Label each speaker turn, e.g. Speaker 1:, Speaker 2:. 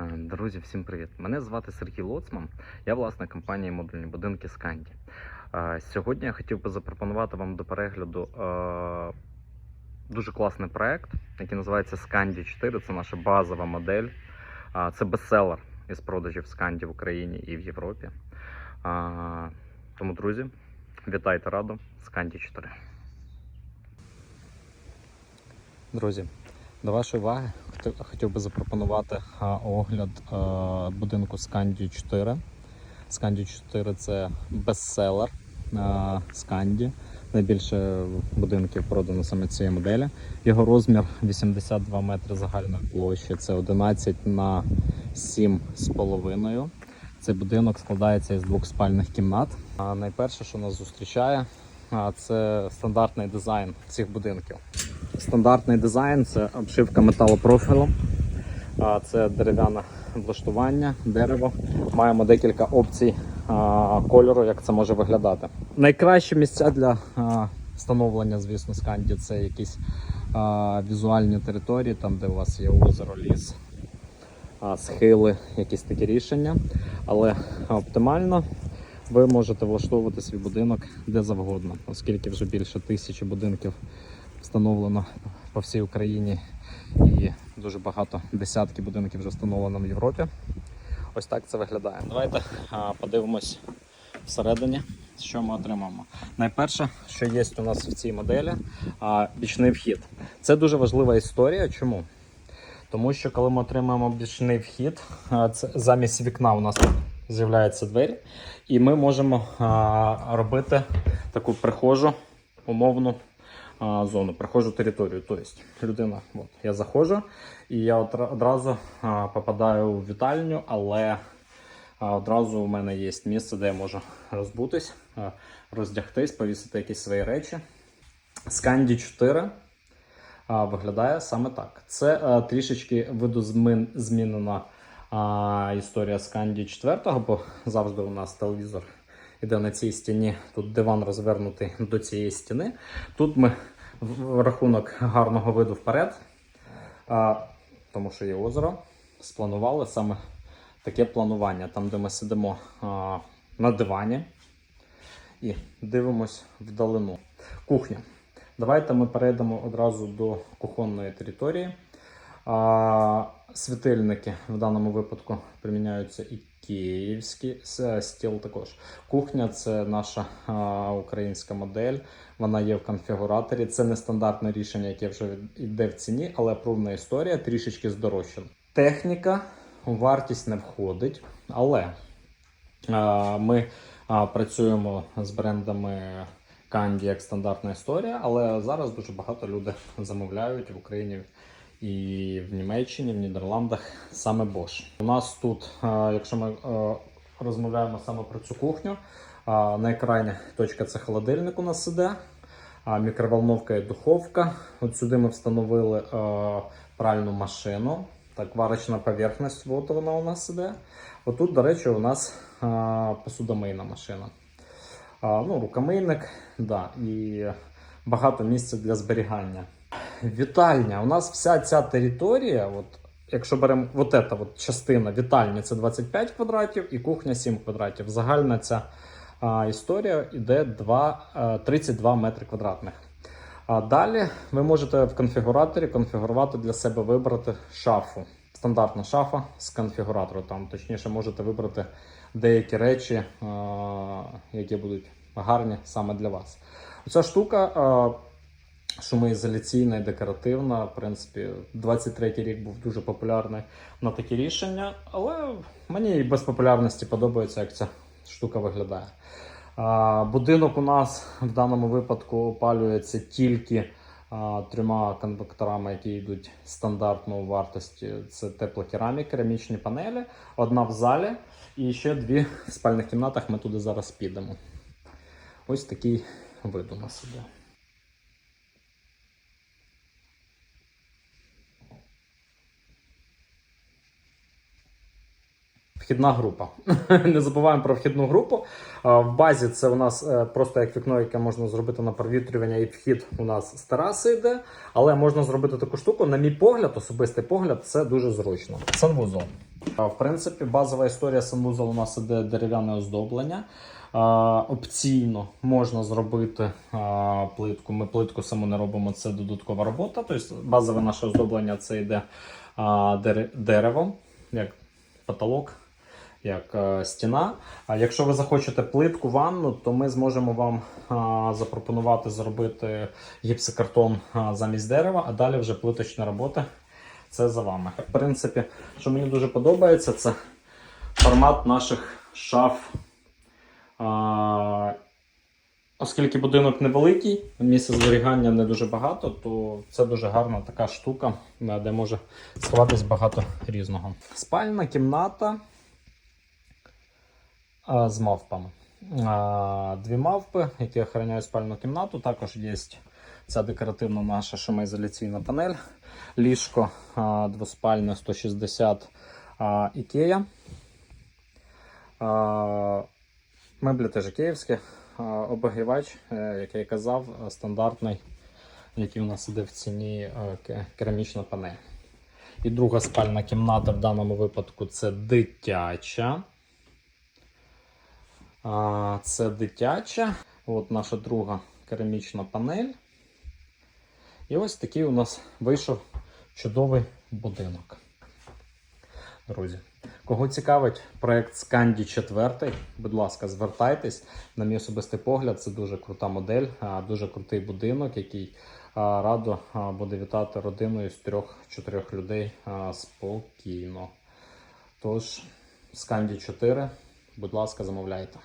Speaker 1: Е, Друзі, всім привіт! Мене звати Сергій Лоцман. Я власник компанії модульні будинки Сканді. Е, Сьогодні я хотів би запропонувати вам до перегляду е, дуже класний проект, який називається Сканді 4. Це наша базова модель. Це бестселер із продажів Сканді в Україні і в Європі. Тому, друзі, вітайте раду Сканді 4. Друзі, до вашої уваги хотів, би запропонувати огляд будинку Сканді 4. Сканді 4 це бестселер Сканді. Найбільше будинків продано саме цієї моделі. Його розмір 82 метри загальної площі. Це 11 на 7,5. Цей будинок складається із двох спальних кімнат. Найперше, що нас зустрічає, це стандартний дизайн цих будинків. Стандартний дизайн це обшивка металопрофілем, а, це дерев'яне облаштування, дерево. Маємо декілька опцій кольору, як це може виглядати. Найкращі місця для встановлення, звісно, сканді це якісь візуальні території, там де у вас є озеро, ліс, схили, якісь такі рішення. Але оптимально ви можете влаштовувати свій будинок де завгодно, оскільки вже більше тисячі будинків встановлено по всій Україні і дуже багато десятки будинків вже встановлено в Європі. Ось так це виглядає. Давайте подивимось всередині, що ми отримаємо. Найперше, що є у нас в цій моделі, бічний вхід. Це дуже важлива історія. Чому? Тому що коли ми отримаємо бічний вхід, це замість вікна у нас з'являються двері, і ми можемо робити таку прихожу умовну а, зону, прихожу територію. Тобто людина, от, я заходжу і я одразу попадаю у вітальню, але одразу у мене є місце, де я можу розбутись, роздягтись, повісити якісь свої речі. Сканді 4 а, виглядає саме так. Це а, трішечки видозмін змінена історія Сканді 4, бо завжди у нас телевізор іде на цій стіні. Тут диван розвернутий до цієї стіни. Тут ми в рахунок гарного виду вперед, а, тому що є озеро, спланували саме таке планування, там, де ми сидимо а, на дивані і дивимось вдалину. Кухня. Давайте ми перейдемо одразу до кухонної території. А, світильники в даному випадку приміняються і київський стіл також. Кухня це наша а, українська модель. Вона є в конфігураторі. Це не стандартне рішення, яке вже йде в ціні, але пробна історія трішечки здорожчана. Техніка вартість не входить, але а, ми а, працюємо з брендами Канді як стандартна історія, але зараз дуже багато людей замовляють в Україні і в Німеччині, в Нідерландах саме Bosch. У нас тут, якщо ми е, розмовляємо саме про цю кухню, а, на екрані точка це холодильник у нас іде, мікроволновка і духовка. От сюди ми встановили е, пральну машину. Так, варочна поверхність, от вона у нас іде. Отут, до речі, у нас а, посудомийна машина. А, ну, рукомийник, да, і багато місця для зберігання. Вітальня. У нас вся ця територія, от, якщо беремо от ета, от частина вітальні, це 25 квадратів і кухня 7 квадратів. Загальна ця а, історія йде 2, 32 метри квадратних. А далі ви можете в конфігураторі конфігурувати для себе вибрати шафу. Стандартна шафа з конфігуратору. Там точніше можете вибрати деякі речі, е, які будуть гарні саме для вас. Ця штука е, шумоізоляційна і декоративна. В принципі, 23-й рік був дуже популярний на такі рішення, але мені і без популярності подобається, як ця штука виглядає. Будинок у нас в даному випадку опалюється тільки трьома конвекторами, які йдуть стандартно у вартості. Це теплокерамік, керамічні панелі, одна в залі і ще дві в спальних кімнатах. Ми туди зараз підемо. Ось такий вид у нас іде. Вхідна група. Не забуваємо про вхідну групу. В базі це у нас е, просто як вікно, яке можна зробити на провітрювання, і вхід у нас з тераси йде. Але можна зробити таку штуку. На мій погляд, особистий погляд, це дуже зручно. Санвузол. В принципі, базова історія санвузол у нас іде дерев'яне оздоблення. Опційно можна зробити плитку. Ми плитку саму не робимо, це додаткова робота. Тобто базове наше оздоблення це йде а, дере- дерево, як потолок, як е, стіна. А якщо ви захочете плитку ванну, то ми зможемо вам запропонувати зробити гіпсокартон замість дерева, а далі вже плиточна робота. Це за вами. В принципі, що мені дуже подобається, це формат наших шаф. Оскільки будинок невеликий, місця зберігання не дуже багато, то це дуже гарна така штука, е, де може сховатись багато різного. Спальна кімната з мавпами. Дві мавпи, які охороняють спальну кімнату. Також є ця декоративна наша шумоізоляційна панель. Ліжко двоспальне 160 Ікея. Меблі теж київські. Обогрівач, е, як я і казав, стандартний, який у нас іде в ціні е, керамічна панель. І друга спальна кімната в даному випадку це дитяча. Це дитяча. От наша друга керамічна панель. І ось такий у нас вийшов чудовий будинок. Друзі, кого цікавить проект Сканді 4, будь ласка, звертайтесь. На мій особистий погляд, це дуже крута модель, дуже крутий будинок, який радо буде вітати родиною з трьох-чотирьох людей спокійно. Тож, Сканді 4, будь ласка, замовляйте.